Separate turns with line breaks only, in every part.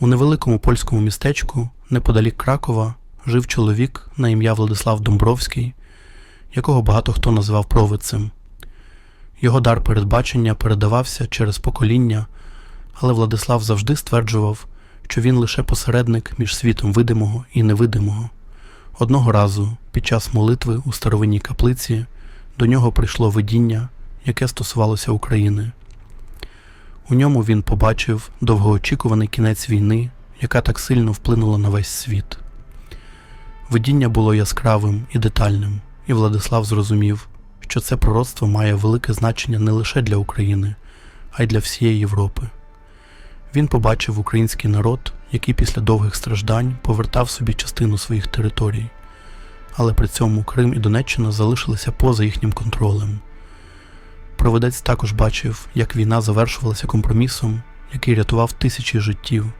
У невеликому польському містечку, неподалік Кракова, жив чоловік на ім'я Владислав Домбровський, якого багато хто називав провидцем. Його дар передбачення передавався через покоління, але Владислав завжди стверджував, що він лише посередник між світом видимого і невидимого. Одного разу, під час молитви у старовинній каплиці, до нього прийшло видіння, яке стосувалося України. У ньому він побачив довгоочікуваний кінець війни, яка так сильно вплинула на весь світ. Видіння було яскравим і детальним, і Владислав зрозумів, що це пророцтво має велике значення не лише для України, а й для всієї Європи. Він побачив український народ, який після довгих страждань повертав собі частину своїх територій, але при цьому Крим і Донеччина залишилися поза їхнім контролем. Провидець також бачив, як війна завершувалася компромісом, який рятував тисячі життів.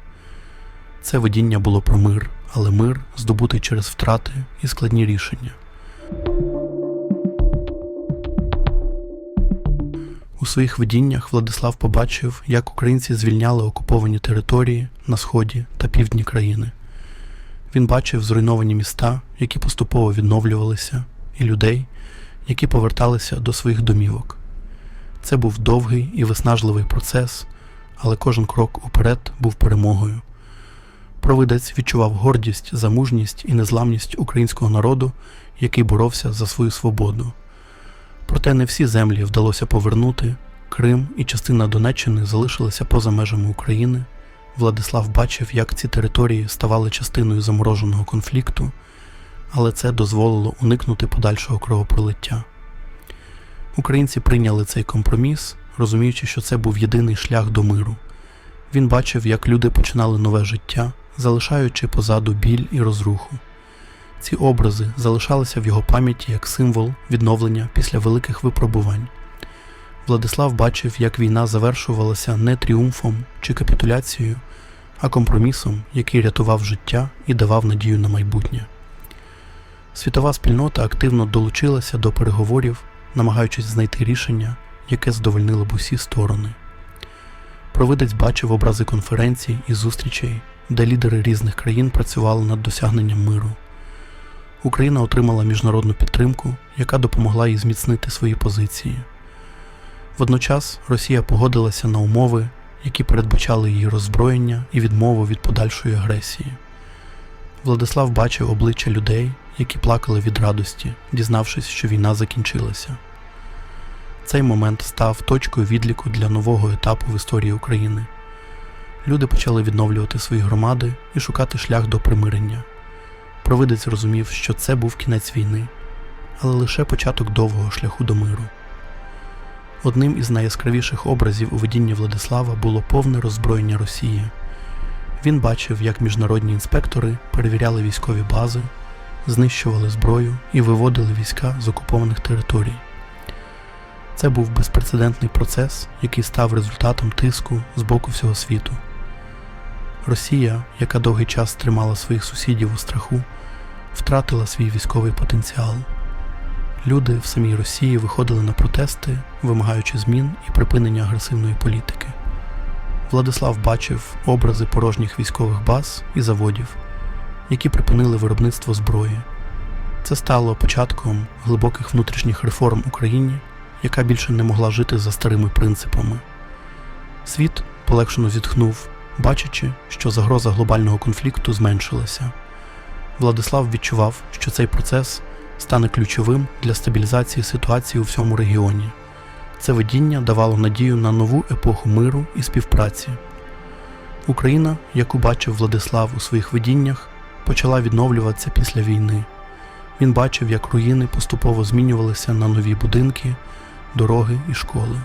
Це видіння було про мир, але мир здобутий через втрати і складні рішення. У своїх видіннях Владислав побачив, як українці звільняли окуповані території на сході та півдні країни. Він бачив зруйновані міста, які поступово відновлювалися, і людей, які поверталися до своїх домівок. Це був довгий і виснажливий процес, але кожен крок уперед був перемогою. Провидець відчував гордість за мужність і незламність українського народу, який боровся за свою свободу. Проте не всі землі вдалося повернути. Крим і частина Донеччини залишилися поза межами України. Владислав бачив, як ці території ставали частиною замороженого конфлікту, але це дозволило уникнути подальшого кровопролиття. Українці прийняли цей компроміс, розуміючи, що це був єдиний шлях до миру. Він бачив, як люди починали нове життя, залишаючи позаду біль і розруху. Ці образи залишалися в його пам'яті як символ відновлення після великих випробувань. Владислав бачив, як війна завершувалася не тріумфом чи капітуляцією, а компромісом, який рятував життя і давав надію на майбутнє. Світова спільнота активно долучилася до переговорів, намагаючись знайти рішення, яке задовольнило б усі сторони. Провидець бачив образи конференцій і зустрічей, де лідери різних країн працювали над досягненням миру. Україна отримала міжнародну підтримку, яка допомогла їй зміцнити свої позиції. Водночас Росія погодилася на умови, які передбачали її роззброєння і відмову від подальшої агресії. Владислав бачив обличчя людей, які плакали від радості, дізнавшись, що війна закінчилася. Цей момент став точкою відліку для нового етапу в історії України. Люди почали відновлювати свої громади і шукати шлях до примирення. Провидець розумів, що це був кінець війни, але лише початок довгого шляху до миру. Одним із найяскравіших образів у видінні Владислава було повне роззброєння Росії. Він бачив, як міжнародні інспектори перевіряли військові бази, знищували зброю і виводили війська з окупованих територій. Це був безпрецедентний процес, який став результатом тиску з боку всього світу. Росія, яка довгий час тримала своїх сусідів у страху, втратила свій військовий потенціал. Люди в самій Росії виходили на протести, вимагаючи змін і припинення агресивної політики. Владислав бачив образи порожніх військових баз і заводів, які припинили виробництво зброї. Це стало початком глибоких внутрішніх реформ Україні, яка більше не могла жити за старими принципами. Світ полегшено зітхнув, бачачи, що загроза глобального конфлікту зменшилася. Владислав відчував, що цей процес стане ключовим для стабілізації ситуації у всьому регіоні. Це видіння давало надію на нову епоху миру і співпраці. Україна, яку бачив Владислав у своїх видіннях, почала відновлюватися після війни. Він бачив, як руїни поступово змінювалися на нові будинки, дороги і школи.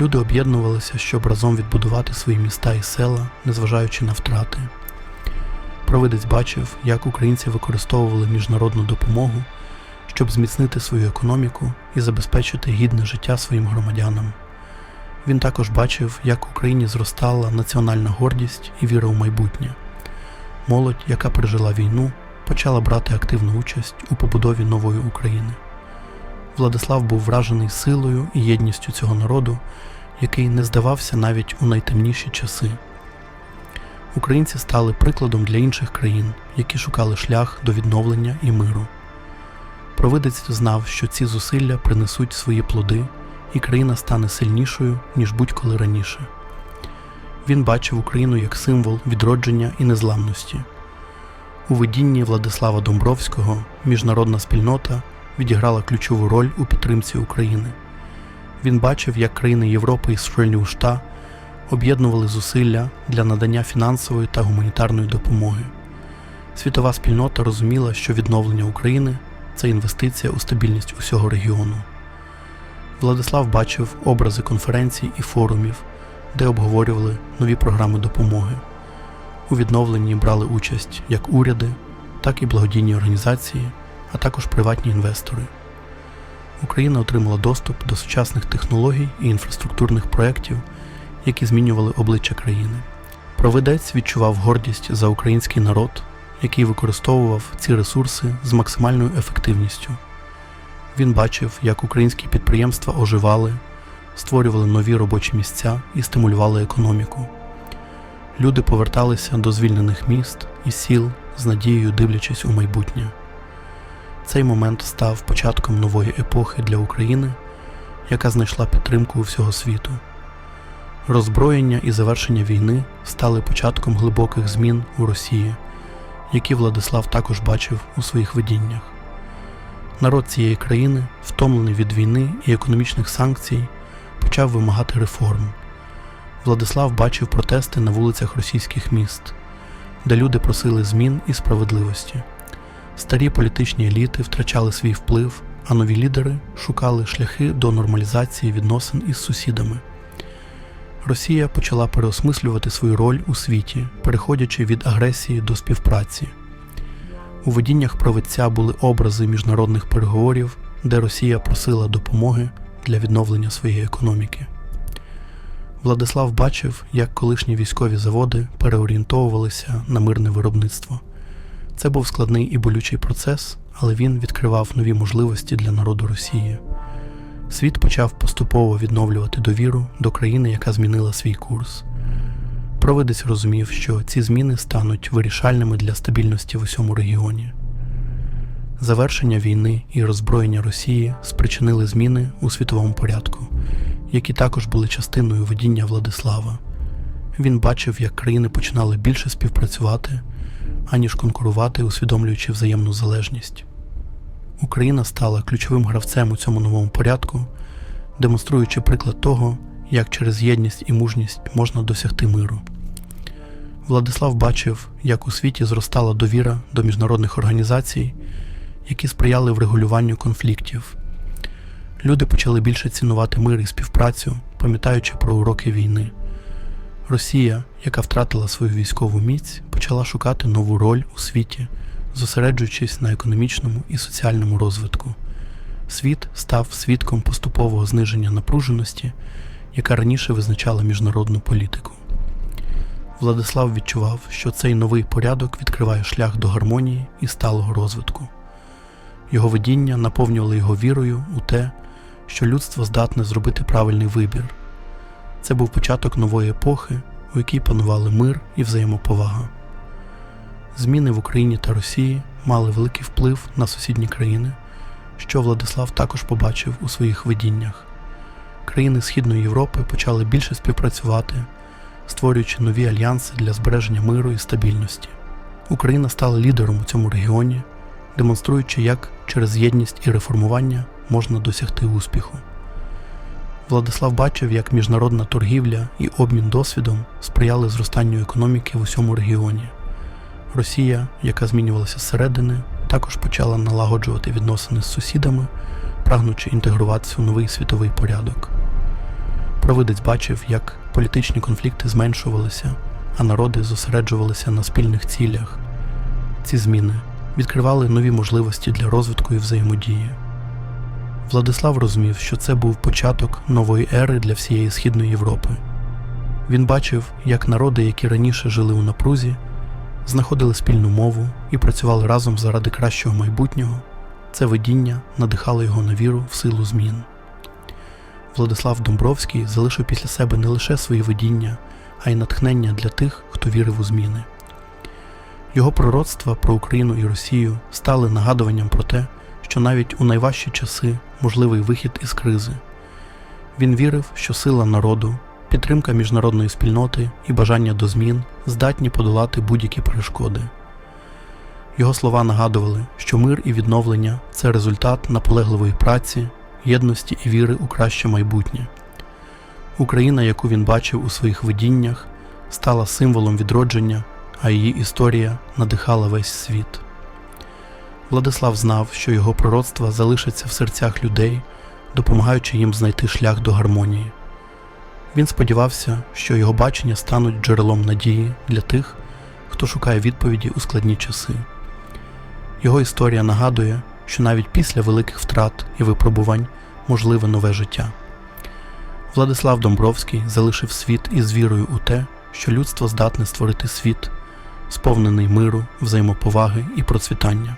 Люди об'єднувалися, щоб разом відбудувати свої міста і села, незважаючи на втрати. Провидець бачив, як українці використовували міжнародну допомогу, щоб зміцнити свою економіку і забезпечити гідне життя своїм громадянам. Він також бачив, як в Україні зростала національна гордість і віра у майбутнє. Молодь, яка пережила війну, почала брати активну участь у побудові нової України. Владислав був вражений силою і єдністю цього народу, який не здавався навіть у найтемніші часи. Українці стали прикладом для інших країн, які шукали шлях до відновлення і миру. Провидець знав, що ці зусилля принесуть свої плоди, і країна стане сильнішою, ніж будь-коли раніше. Він бачив Україну як символ відродження і незламності. У видінні Владислава Домбровського міжнародна спільнота відіграла ключову роль у підтримці України. Він бачив, як країни Європи і Средньої об'єднували зусилля для надання фінансової та гуманітарної допомоги. Світова спільнота розуміла, що відновлення України це інвестиція у стабільність усього регіону. Владислав бачив образи конференцій і форумів, де обговорювали нові програми допомоги. У відновленні брали участь як уряди, так і благодійні організації, а також приватні інвестори. Україна отримала доступ до сучасних технологій і інфраструктурних проєктів, які змінювали обличчя країни. Провидець відчував гордість за український народ, який використовував ці ресурси з максимальною ефективністю. Він бачив, як українські підприємства оживали, створювали нові робочі місця і стимулювали економіку. Люди поверталися до звільнених міст і сіл з надією дивлячись у майбутнє. Цей момент став початком нової епохи для України, яка знайшла підтримку всього світу. Роззброєння і завершення війни стали початком глибоких змін у Росії, які Владислав також бачив у своїх видіннях. Народ цієї країни, втомлений від війни і економічних санкцій, почав вимагати реформ. Владислав бачив протести на вулицях російських міст, де люди просили змін і справедливості. Старі політичні еліти втрачали свій вплив, а нові лідери шукали шляхи до нормалізації відносин із сусідами. Росія почала переосмислювати свою роль у світі, переходячи від агресії до співпраці. У видіннях провидця були образи міжнародних переговорів, де Росія просила допомоги для відновлення своєї економіки. Владислав бачив, як колишні військові заводи переорієнтовувалися на мирне виробництво. Це був складний і болючий процес, але він відкривав нові можливості для народу Росії. Світ почав поступово відновлювати довіру до країни, яка змінила свій курс. Провидець розумів, що ці зміни стануть вирішальними для стабільності в усьому регіоні. Завершення війни і роззброєння Росії спричинили зміни у світовому порядку, які також були частиною водіння Владислава. Він бачив, як країни починали більше співпрацювати, аніж конкурувати, усвідомлюючи взаємну залежність. Україна стала ключовим гравцем у цьому новому порядку, демонструючи приклад того, як через єдність і мужність можна досягти миру. Владислав бачив, як у світі зростала довіра до міжнародних організацій, які сприяли врегулюванню конфліктів. Люди почали більше цінувати мир і співпрацю, пам'ятаючи про уроки війни. Росія, яка втратила свою військову міць, почала шукати нову роль у світі, зосереджуючись на економічному і соціальному розвитку. Світ став свідком поступового зниження напруженості, яка раніше визначала міжнародну політику. Владислав відчував, що цей новий порядок відкриває шлях до гармонії і сталого розвитку. Його видіння наповнювали його вірою у те, що людство здатне зробити правильний вибір. Це був початок нової епохи, у якій панували мир і взаємоповага. Зміни в Україні та Росії мали великий вплив на сусідні країни, що Владислав також побачив у своїх видіннях. Країни Східної Європи почали більше співпрацювати, створюючи нові альянси для збереження миру і стабільності. Україна стала лідером у цьому регіоні, демонструючи, як через єдність і реформування можна досягти успіху. Владислав бачив, як міжнародна торгівля і обмін досвідом сприяли зростанню економіки в усьому регіоні. Росія, яка змінювалася зсередини, також почала налагоджувати відносини з сусідами, прагнучи інтегруватися у новий світовий порядок. Провидець бачив, як політичні конфлікти зменшувалися, а народи зосереджувалися на спільних цілях. Ці зміни відкривали нові можливості для розвитку і взаємодії. Владислав розумів, що це був початок нової ери для всієї Східної Європи. Він бачив, як народи, які раніше жили у напрузі, знаходили спільну мову і працювали разом заради кращого майбутнього. Це видіння надихало його на віру в силу змін. Владислав Домбровський залишив після себе не лише свої видіння, а й натхнення для тих, хто вірив у зміни. Його пророцтва про Україну і Росію стали нагадуванням про те, що навіть у найважчі часи можливий вихід із кризи. Він вірив, що сила народу, підтримка міжнародної спільноти і бажання до змін здатні подолати будь-які перешкоди. Його слова нагадували, що мир і відновлення це результат наполегливої праці, єдності і віри у краще майбутнє. Україна, яку він бачив у своїх видіннях, стала символом відродження, а її історія надихала весь світ. Владислав знав, що його пророцтва залишаться в серцях людей, допомагаючи їм знайти шлях до гармонії. Він сподівався, що його бачення стануть джерелом надії для тих, хто шукає відповіді у складні часи. Його історія нагадує, що навіть після великих втрат і випробувань можливе нове життя. Владислав Домбровський залишив світ із вірою у те, що людство здатне створити світ, сповнений миру, взаємоповаги і процвітання.